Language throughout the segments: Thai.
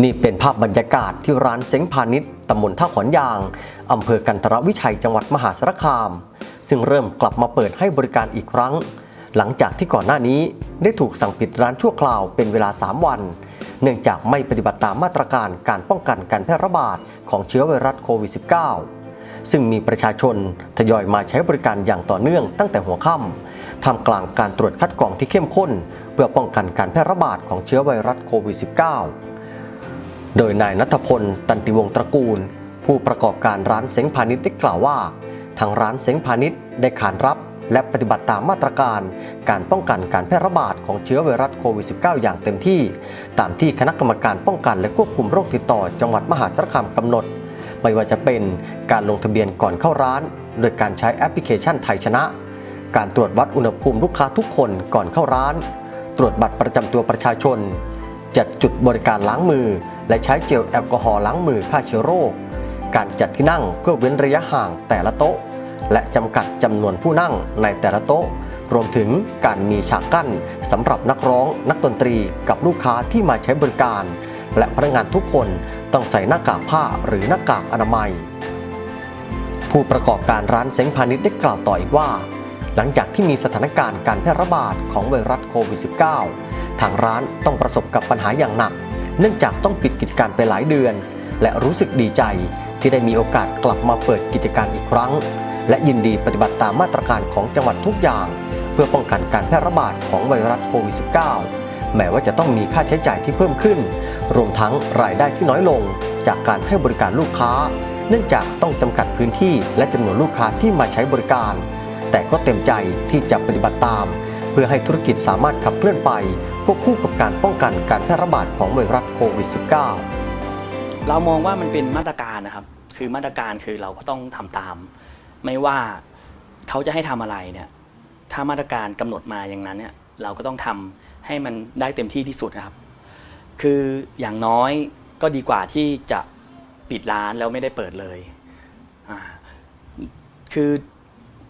นี่เป็นภาพบรรยากาศที่ร้านเซ้งพาณิชย์ตำบลท่าขอนยาง อำเภอกันทรวิชัยจังหวัดมหาสารคาม ซึ่งเริ่มกลับมาเปิดให้บริการอีกครั้ง หลังจากที่ก่อนหน้านี้ได้ถูกสั่งปิดร้านชั่วคราวเป็นเวลา 3 วัน เนื่องจากไม่ปฏิบัติตามมาตรการการป้องกันการแพร่ระบาดของเชื้อไวรัสโควิด -19 ซึ่งมีประชาชนทยอยมาใช้บริการอย่างต่อเนื่องตั้งแต่หัวค่ำท่ามกลางการตรวจคัดกรองที่เข้มข้น เพื่อป้องกันการแพร่ระบาดของเชื้อไวรัสโควิด -19 โดยนายนัทพล ตันติวงตระกูล ผู้ประกอบการร้านเซ้งพาณิชย์ได้กล่าวว่า ทางร้านเซ้งพาณิชย์ได้ขานรับและปฏิบัติตามมาตรการ การป้องกันการแพร่ระบาดของเชื้อไวรัสโควิด -19 อย่างเต็มที่ ตามที่คณะกรรมการป้องกันและควบคุมโรคติดต่อจังหวัดมหาสารคามกำหนด ไม่ว่าจะเป็นการลงทะเบียนก่อนเข้าร้าน โดยการใช้แอปพลิเคชันไทยชนะ การตรวจวัดอุณหภูมิลูกค้าทุกคนก่อนเข้าร้าน ตรวจบัตรประจำตัวประชาชน จัดจุดบริการล้างมือ และใช้เจลแอลกอฮอล์ล้างมือฆ่าเชื้อโรค การจัดที่นั่งเพื่อเว้นระยะห่างแต่ละโต๊ะ และจำกัดจำนวนผู้นั่งในแต่ละโต๊ะ รวมถึงการมีฉากกั้นสำหรับนักร้องนักดนตรีกับลูกค้าที่มาใช้บริการ และพนักงานทุกคนต้องใส่หน้ากากผ้าหรือหน้ากากอนามัย ผู้ประกอบการร้านเซ้งพาณิชย์ได้กล่าวต่ออีกว่า หลังจากที่มีสถานการณ์การแพร่ระบาดของไวรัสโควิด -19 ทางร้านต้องประสบกับปัญหาอย่างหนัก เนื่องจากต้องปิดกิจการไปหลายเดือน และรู้สึกดีใจที่ได้มีโอกาสกลับมาเปิดกิจการอีกครั้ง และยินดีปฏิบัติตามมาตรการของจังหวัดทุกอย่าง เพื่อป้องกันการแพร่ระบาดของไวรัสโควิด -19 แม้ว่าจะต้องมีค่าใช้จ่ายที่เพิ่มขึ้น รวมทั้งรายได้ที่น้อยลง จากการให้บริการลูกค้า เนื่องจากต้องจำกัดพื้นที่และจำนวนลูกค้าที่มาใช้บริการ แต่ก็เต็มใจที่จะปฏิบัติตาม เพื่อให้ธุรกิจสามารถขับเคลื่อนไปควบคู่กับการป้องกันการแพร่ระบาดของไวรัสโควิด -19 เรามองว่ามันเป็นมาตรการนะครับ คือมาตรการคือเราก็ต้องทำตาม ไม่ว่าเขาจะให้ทำอะไรเนี่ยถ้ามาตรการกำหนดมาอย่างนั้นเนี่ยเราก็ต้องทำให้มันได้เต็มที่ที่สุดนะครับ คืออย่างน้อยก็ดีกว่าที่จะปิดร้านแล้วไม่ได้เปิดเลย คือ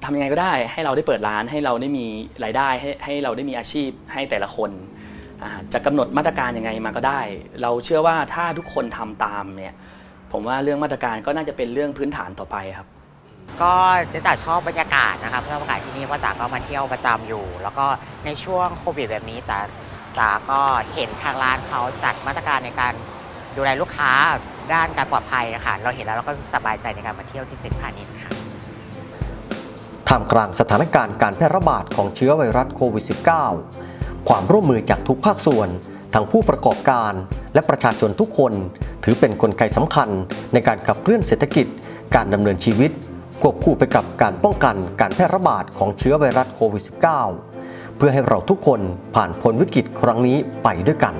ทำยังไงก็ได้ให้เราได้เปิดร้านให้เราได้มีรายได้ให้ให้เราได้มีอาชีพให้แต่ละคนอ่าจะกำหนดมาตรการยังไงมาก็ได้ เราเชื่อว่าถ้าทุกคนทำตามเนี่ยผมว่าเรื่องมาตรการก็น่าจะเป็นเรื่องพื้นฐานต่อไปครับ ก็เจ๊จ๋าชอบบรรยากาศนะครับชอบบรรยากาศที่นี่เพราะจ๋าก็มาเที่ยวประจำอยู่ แล้วก็ในช่วงโควิดแบบนี้จ๋าจ๋าก็เห็นทางร้านเขาจัดมาตรการในการดูแลลูกค้าด้านการปลอดภัยนะคะเราเห็นแล้วเราก็สบายใจในการมาเที่ยวที่เซ็นพาณิชย์ค่ะ ท่ามกลางสถานการณ์การแพร่ระบาดของเชื้อไวรัสโควิด -19 ความร่วมมือจากทุกภาคส่วน ทั้งผู้ประกอบการและประชาชนทุกคน ถือเป็นนกลไกสำคัญในการขับเคลื่อนเศรษฐกิจ การดำเนินชีวิต ควบคู่ไปกับการป้องกันการแพร่ระบาดของเชื้อไวรัสโควิด -19 เพื่อให้เราทุกคนผ่านพ้นวิกฤตครั้งนี้ไปด้วยกัน